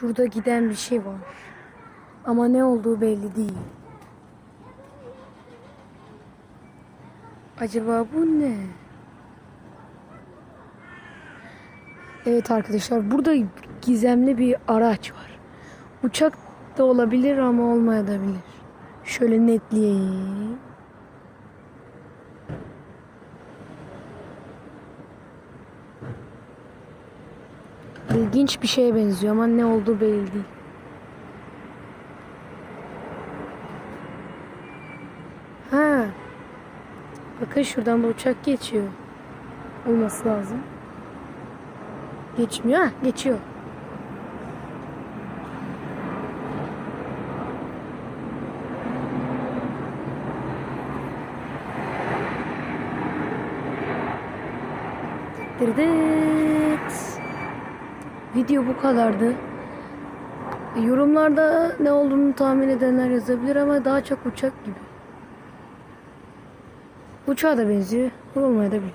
Şurada giden bir şey var. Ama ne olduğu belli değil. Acaba bu ne? Evet arkadaşlar burada gizemli bir araç var. Uçak da olabilir ama olmayabilir. Şöyle netleyeyim. İlginç bir şeye benziyor ama ne olduğu belli değil. Ha. Bakın şuradan da uçak geçiyor. Olması lazım. Geçmiyor ha, geçiyor. Dırdıt. Video bu kadardı. Yorumlarda ne olduğunu tahmin edenler yazabilir ama daha çok uçak gibi. Uçağa da benziyor. Olmaya da bilir.